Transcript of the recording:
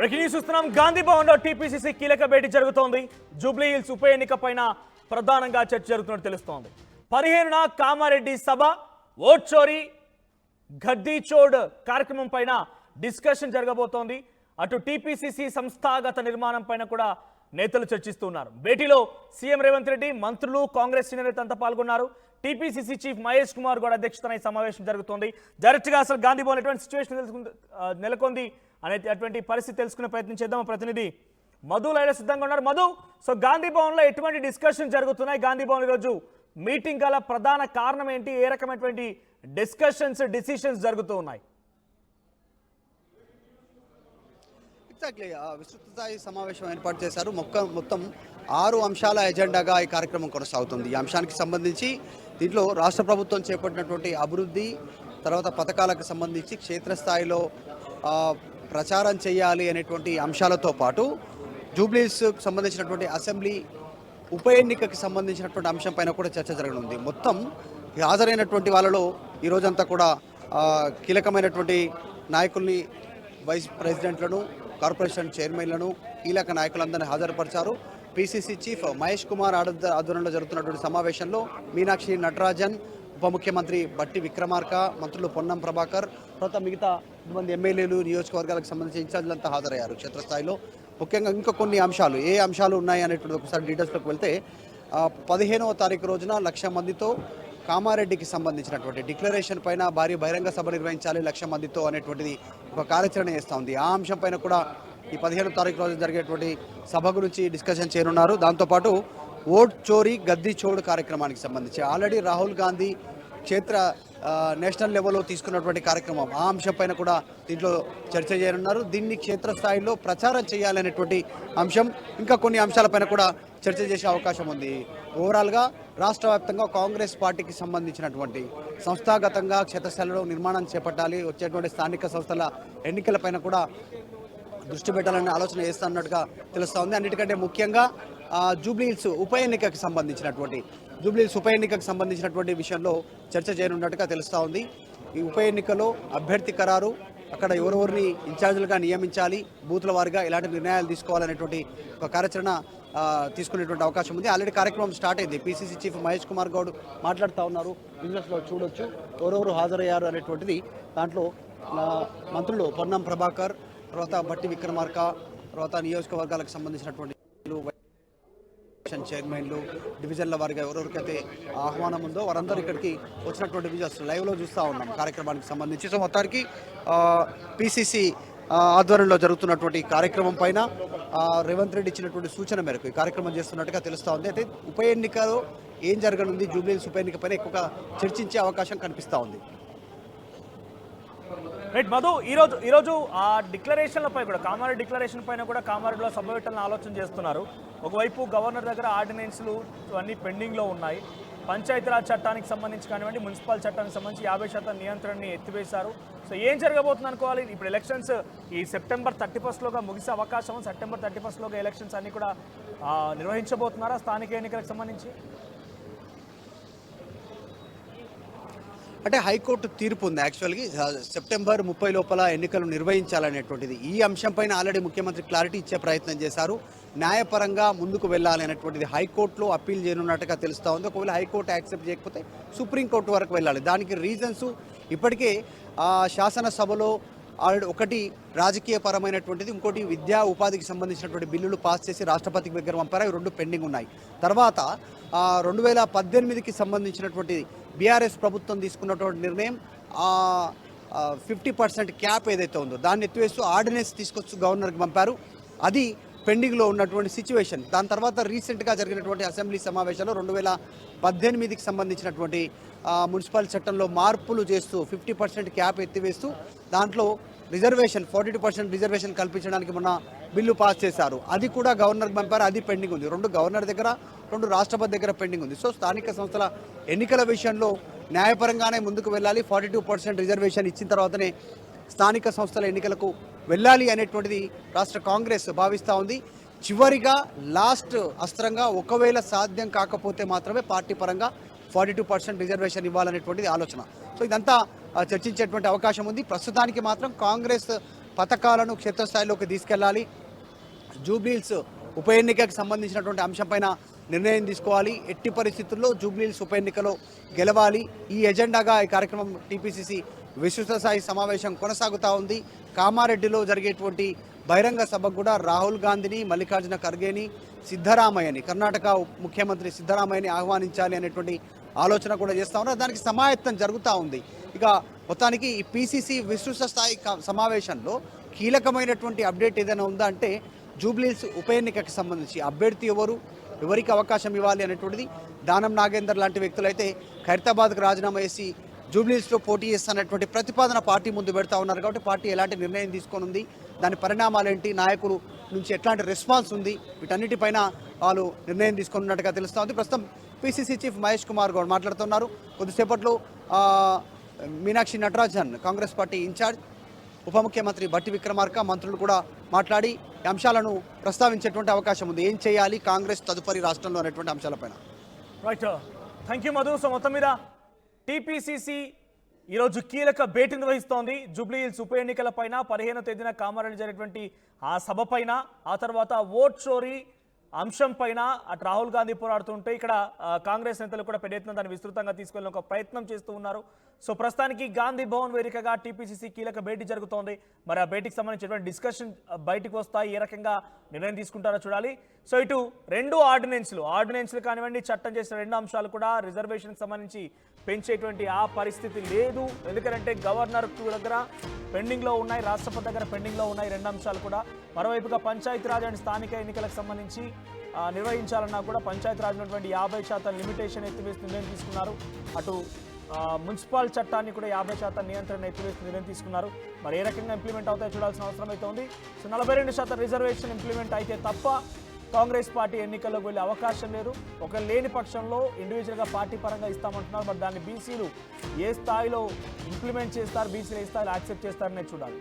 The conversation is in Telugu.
బ్రేకింగ్ న్యూస్ చూస్తున్నాం. గాంధీ భవన్లో టీపీసీసీ కీలక భేటీ జరుగుతోంది. జూబ్లీ హిల్స్ ఉప ఎన్నిక పైన ప్రధానంగా చర్చ జరుగుతున్నట్టు తెలుస్తోంది. పదిహేనున కామారెడ్డి సభ ఓట్ చోరీ గద్దీ చోడ్ కార్యక్రమం పైన డిస్కషన్ జరగబోతోంది. అటు టీపీసీసీ సంస్థాగత నిర్మాణం పైన కూడా నేతలు చర్చిస్తున్నారు. భేటీలో సీఎం రేవంత్ రెడ్డి మంత్రులు కాంగ్రెస్ సీనియర్ నేత అంతా పాల్గొన్నారు. టీపీసీసీ చీఫ్ మహేష్ కుమార్ కూడా అధ్యక్షతన ఈ సమావేశం జరుగుతోంది. డైరెక్ట్గా అసలు గాంధీ భవన్ ఎటువంటి సిచ్యువేషన్ నెలకొంది అనేది అటువంటి పరిస్థితి తెలుసుకునే ప్రయత్నం చేద్దాం. ప్రతినిధి మధు లైల సిద్ధంగా ఉన్నారు. మధు సో గాంధీ భవన్లో ఎటువంటి డిస్కషన్ జరుగుతున్నాయి? గాంధీ భవన్ ఈరోజు మీటింగ్ గల ప్రధాన కారణం ఏంటి? ఏ రకమైనటువంటి డిస్కషన్స్ డిసిషన్స్ జరుగుతూ ఉన్నాయి? ఎగ్జాక్ట్లీ విస్తృత స్థాయి సమావేశం ఏర్పాటు చేశారు. మొక్క మొత్తం ఆరు అంశాల ఎజెండాగా ఈ కార్యక్రమం కొనసాగుతుంది. ఈ అంశానికి సంబంధించి దీంట్లో రాష్ట్ర ప్రభుత్వం చేపట్టినటువంటి అభివృద్ధి తర్వాత పథకాలకు సంబంధించి క్షేత్రస్థాయిలో ప్రచారం చేయాలి అనేటువంటి అంశాలతో పాటు జూబ్లీస్ సంబంధించినటువంటి అసెంబ్లీ ఉప ఎన్నికకి సంబంధించినటువంటి అంశం పైన కూడా చర్చ జరగనుంది. మొత్తం హాజరైనటువంటి వాళ్ళలో ఈ రోజంతా కూడా కీలకమైనటువంటి నాయకుల్ని వైస్ ప్రెసిడెంట్లను కార్పొరేషన్ చైర్మన్లను కీలక నాయకులందరినీ హాజరుపరిచారు. పిసిసి చీఫ్ మహేష్ కుమార్ ఆధ్వర్యంలో జరుగుతున్నటువంటి సమావేశంలో మీనాక్షి నటరాజన్ ఉప ముఖ్యమంత్రి బట్టి విక్రమార్క మంత్రులు పొన్నం ప్రభాకర్ తర్వాత మిగతా మంది ఎమ్మెల్యేలు నియోజకవర్గాలకు సంబంధించిన ఇన్ఛార్జీలంతా హాజరయ్యారు క్షేత్రస్థాయిలో. ముఖ్యంగా ఇంకా కొన్ని అంశాలు ఏ అంశాలు ఉన్నాయి అనేటువంటి ఒకసారి డీటెయిల్స్లోకి వెళ్తే పదిహేనవ తారీఖు రోజున లక్ష మందితో కామారెడ్డికి సంబంధించినటువంటి డిక్లరేషన్ పైన భారీ బహిరంగ సభ నిర్వహించాలి లక్ష మందితో అనేటువంటిది ఒక కార్యాచరణ చేస్తూ ఉంది. ఆ అంశం పైన కూడా ఈ పదిహేను తారీఖు రోజు జరిగేటువంటి సభ గురించి డిస్కషన్ చేయనున్నారు. దాంతోపాటు ఓట్ చోరీ గద్దీ చోడు కార్యక్రమానికి సంబంధించి. ఆల్రెడీ రాహుల్ గాంధీ క్షేత్ర నేషనల్ లెవెల్లో తీసుకున్నటువంటి కార్యక్రమం. ఆ అంశంపైన కూడా దీంట్లో చర్చ చేయనున్నారు. దీన్ని క్షేత్రస్థాయిలో ప్రచారం చేయాలనేటువంటి అంశం. ఇంకా కొన్ని అంశాలపైన కూడా చర్చ చేసే అవకాశం ఉంది. ఓవరాల్గా రాష్ట్ర వ్యాప్తంగా కాంగ్రెస్ పార్టీకి సంబంధించినటువంటి సంస్థాగతంగా క్షేత్రస్థాయిలో నిర్మాణం చేపట్టాలి వచ్చేటువంటి స్థానిక సంస్థల ఎన్నికలపైన కూడా దృష్టి పెట్టాలనే ఆలోచన చేస్తున్నట్టుగా తెలుస్తోంది. అన్నిటికంటే ముఖ్యంగా జూబ్లీహిల్స్ ఉప ఎన్నికకు సంబంధించినటువంటి జూబ్లీహిల్స్ ఉప ఎన్నికకు సంబంధించినటువంటి విషయంలో చర్చ చేయనున్నట్టుగా తెలుస్తూ ఉంది. ఈ ఉప ఎన్నికలో అభ్యర్థి ఖరారు అక్కడ ఎవరెవరిని ఇన్ఛార్జీలుగా నియమించాలి బూతుల వారిగా ఎలాంటి నిర్ణయాలు తీసుకోవాలనేటువంటి ఒక కార్యాచరణ తీసుకునేటువంటి అవకాశం ఉంది. ఆల్రెడీ కార్యక్రమం స్టార్ట్ అయింది. పీసీసీ చీఫ్ మహేష్ కుమార్ గౌడ్ మాట్లాడుతూ ఉన్నారు. బిజినెస్లో చూడొచ్చు ఎవరెవరు హాజరయ్యారు అనేటువంటిది దాంట్లో మంత్రులు పొన్నం ప్రభాకర్ తర్వాత బట్టి విక్రమార్క తర్వాత నియోజకవర్గాలకు సంబంధించినటువంటి సెక్షన్ చైర్మన్లు డివిజన్ల వారిగా ఎవరెవరికైతే ఆహ్వానం ఉందో వారందరూ ఇక్కడికి వచ్చినటువంటి విజువల్స్ లైవ్లో చూస్తూ ఉన్నాం. కార్యక్రమానికి సంబంధించి. సో మొత్తానికి పిసిసి ఆధ్వర్యంలో జరుగుతున్నటువంటి కార్యక్రమం పైన రేవంత్ రెడ్డి ఇచ్చినటువంటి సూచన మేరకు ఈ కార్యక్రమం చేస్తున్నట్టుగా తెలుస్తూ ఉంది. అయితే ఉప ఎన్నికలో ఏం జరగనుంది? జూబ్లీహిల్స్ ఉప ఎన్నిక పైన ఎక్కువగా చర్చించే అవకాశం కనిపిస్తూ ఉంది. రైట్ మధు ఈరోజు ఈరోజు ఆ డిక్లరేషన్లపై కూడా కామారెడ్డి డిక్లరేషన్ పైన కూడా కామారెడ్డిలో సభ ఆలోచన చేస్తున్నారు. ఒకవైపు గవర్నర్ దగ్గర ఆర్డినెన్స్లు అన్ని పెండింగ్లో ఉన్నాయి. పంచాయతీరాజ్ చట్టానికి సంబంధించి కానివ్వండి మున్సిపల్ చట్టానికి సంబంధించి యాభై శాతం నియంత్రణని ఎత్తివేశారు. సో ఏం జరగబోతుంది అనుకోవాలి? ఇప్పుడు ఎలక్షన్స్ ఈ సెప్టెంబర్ థర్టీ ఫస్ట్లోగా ముగిసే అవకాశం సెప్టెంబర్ థర్టీ ఫస్ట్లోగా ఎలక్షన్స్ అన్ని కూడా నిర్వహించబోతున్నారా స్థానిక ఎన్నికలకు సంబంధించి? అంటే హైకోర్టు తీర్పు ఉంది యాక్చువల్గా. సెప్టెంబర్ ముప్పై లోపల ఎన్నికలు నిర్వహించాలనేటువంటిది. ఈ అంశంపైన ఆల్రెడీ ముఖ్యమంత్రి క్లారిటీ ఇచ్చే ప్రయత్నం చేశారు. న్యాయపరంగా ముందుకు వెళ్ళాలి అనేటువంటిది హైకోర్టులో అప్పీల్ చేయనున్నట్టుగా తెలుస్తూ ఉంది. ఒకవేళ హైకోర్టు యాక్సెప్ట్ చేయకపోతే సుప్రీంకోర్టు వరకు వెళ్ళాలి. దానికి రీజన్స్ ఇప్పటికే శాసనసభలో ఆల్రెడీ ఒకటి రాజకీయ పరమైనటువంటిది ఇంకోటి విద్యా ఉపాధికి సంబంధించినటువంటి బిల్లులు పాస్ చేసి రాష్ట్రపతికి దగ్గర పంపారు. అవి రెండు పెండింగ్ ఉన్నాయి. తర్వాత రెండు వేల పద్దెనిమిదికి సంబంధించినటువంటి బీఆర్ఎస్ ప్రభుత్వం తీసుకున్నటువంటి నిర్ణయం ఫిఫ్టీ పర్సెంట్ క్యాప్ ఏదైతే ఉందో దాన్ని ఎత్తివేస్తూ ఆర్డినెన్స్ తీసుకొచ్చి గవర్నర్కి పంపారు. అది పెండింగ్లో ఉన్నటువంటి సిచ్యువేషన్. దాని తర్వాత రీసెంట్గా జరిగినటువంటి అసెంబ్లీ సమావేశంలో రెండు వేల పద్దెనిమిదికి సంబంధించినటువంటి మున్సిపల్ చట్టంలో మార్పులు చేస్తూ ఫిఫ్టీ పర్సెంట్ క్యాప్ ఎత్తివేస్తూ దాంట్లో reservation forty two percent reservation కల్పించడానికి మొన్న బిల్లు పాస్ చేశారు. అది కూడా గవర్నర్కి పంపారు అది పెండింగ్ ఉంది. రెండు గవర్నర్ దగ్గర రెండు రాష్ట్రపతి దగ్గర పెండింగ్ ఉంది. సో స్థానిక సంస్థల ఎన్నికల విషయంలో న్యాయపరంగానే ముందుకు వెళ్ళాలి. ఫార్టీ టూ పర్సెంట్ రిజర్వేషన్ ఇచ్చిన తర్వాతనే స్థానిక సంస్థల ఎన్నికలకు వెళ్ళాలి అనేటువంటిది రాష్ట్ర కాంగ్రెస్ భావిస్తూ ఉంది. చివరిగా లాస్ట్ అస్త్రంగా ఒకవేళ సాధ్యం కాకపోతే మాత్రమే పార్టీ పరంగా ఫార్టీ టూ పర్సెంట్ రిజర్వేషన్ ఇవ్వాలనేటువంటిది ఆలోచన. సో ఇదంతా చర్చించేటువంటి అవకాశం ఉంది. ప్రస్తుతానికి మాత్రం కాంగ్రెస్ పథకాలను క్షేత్రస్థాయిలోకి తీసుకెళ్ళాలి. జూబ్లీల్స్ ఉప ఎన్నికకు సంబంధించినటువంటి అంశంపైన నిర్ణయం తీసుకోవాలి. ఎట్టి పరిస్థితుల్లో జూబ్లీల్స్ ఉప ఎన్నికలో గెలవాలి. ఈ ఎజెండాగా ఈ కార్యక్రమం టీపీసీసీ విస్తృత స్థాయి సమావేశం కొనసాగుతూ ఉంది. కామారెడ్డిలో జరిగేటువంటి బహిరంగ సభకు కూడా రాహుల్ గాంధీని మల్లికార్జున ఖర్గేని సిద్ధరామయ్యని కర్ణాటక ముఖ్యమంత్రి సిద్ధరామయ్యని ఆహ్వానించాలి అనేటువంటి ఆలోచన కూడా చేస్తూ ఉన్నారు. దానికి సమాయత్తం జరుగుతూ ఉంది. ఇక మొత్తానికి ఈ పీసీసీ విస్తృత స్థాయి క- సమావేశంలో కీలకమైనటువంటి అప్డేట్ ఏదైనా ఉందా అంటే జూబ్లీస్ ఉప ఎన్నికకి సంబంధించి అభ్యర్థి ఎవరు ఎవరికి అవకాశం ఇవ్వాలి అనేటువంటిది దానం నాగేందర్ లాంటి వ్యక్తులైతే ఖైరతాబాద్కు రాజీనామా చేసి జూబ్లీస్లో పోటీ చేస్తున్నటువంటి ప్రతిపాదన పార్టీ ముందు పెడతా ఉన్నారు కాబట్టి పార్టీ ఎలాంటి నిర్ణయం తీసుకొని ఉంది దాని పరిణామాలు ఏంటి నాయకులు నుంచి ఎట్లాంటి రెస్పాన్స్ ఉంది వీటన్నిటిపైన వాళ్ళు నిర్ణయం తీసుకున్నట్టుగా ఉన్నట్టుగా ఉంది. ప్రస్తుతం పిసిసి చీఫ్ మహేష్ కుమార్ గౌడ్ మాట్లాడుతున్నారు. కొద్దిసేపట్లో Meenakshi Natarajan Congress party in charge ఉప ముఖ్యమంత్రి బట్టి విక్రమార్క మంత్రులు కూడా మాట్లాడి అంశాలను ప్రస్తావించేటువంటి అవకాశం ఉంది. ఏం చేయాలి కాంగ్రెస్ తదుపరి రాష్ట్రంలో అనేటువంటి అంశాలపైన? Right thank you Madhu so మొత్తం మీద టీపీసీసీ ఈరోజు కీలక భేటీ నిర్వహిస్తోంది. జూబ్లీ హిల్స్ ఉప ఎన్నికల పైన పదిహేనో తేదీన కామారెడ్డి జరిగినటువంటి ఆ సభ పైన ఆ తర్వాత ఓట్ చోరీ అంశం పైన అటు రాహుల్ గాంధీ పోరాడుతుంటే ఇక్కడ కాంగ్రెస్ నేతలు కూడా పెద్ద ఎత్తున దాన్ని విస్తృతంగా తీసుకెళ్ళిన ఒక ప్రయత్నం చేస్తూ ఉన్నారు. సో ప్రస్తుతానికి గాంధీ భవన్ వేదికగా టీపీసీసీ కీలక భేటీ జరుగుతోంది. మరి ఆ భేటీకి సంబంధించినటువంటి డిస్కషన్ బయటకు వస్తాయి. ఏ రకంగా నిర్ణయం తీసుకుంటారో చూడాలి. సో ఇటు రెండు ఆర్డినెన్స్లు ఆర్డినెన్స్లు కానివ్వండి చట్టం చేసిన రెండు అంశాలు కూడా రిజర్వేషన్కి సంబంధించి పెంచేటువంటి ఆ పరిస్థితి లేదు. ఎందుకంటే గవర్నర్ దగ్గర పెండింగ్లో ఉన్నాయి రాష్ట్రపతి దగ్గర పెండింగ్లో ఉన్నాయి రెండు అంశాలు కూడా. మరోవైపుగా పంచాయతీరాజ్ అండ్ స్థానిక ఎన్నికలకు సంబంధించి నిర్వహించాలన్నా కూడా పంచాయతీరాజ్ ఉన్నటువంటి యాభై శాతం లిమిటేషన్ ఎత్తివేసి నిర్ణయం తీసుకున్నారు. అటు మున్సిపల్ చట్టాన్ని కూడా యాభై శాతం నియంత్రణ ఎత్తివేసి నిర్ణయం తీసుకున్నారు. మరి ఏ రకంగా ఇంప్లిమెంట్ అవుతాయో చూడాల్సిన అవసరం అయితే ఉంది. సో నలభై రెండు శాతం రిజర్వేషన్ ఇంప్లిమెంట్ అయితే తప్ప కాంగ్రెస్ పార్టీ ఎన్నికల్లోకి వెళ్ళే అవకాశం లేదు. ఒక లేని పక్షంలో ఇండివిజువల్గా పార్టీ పరంగా ఇస్తామంటున్నారు. మరి దాన్ని బీసీలు ఏ స్థాయిలో ఇంప్లిమెంట్ చేస్తారు బీసీలు ఏ స్థాయిలో యాక్సెప్ట్ చేస్తారనే చూడాలి.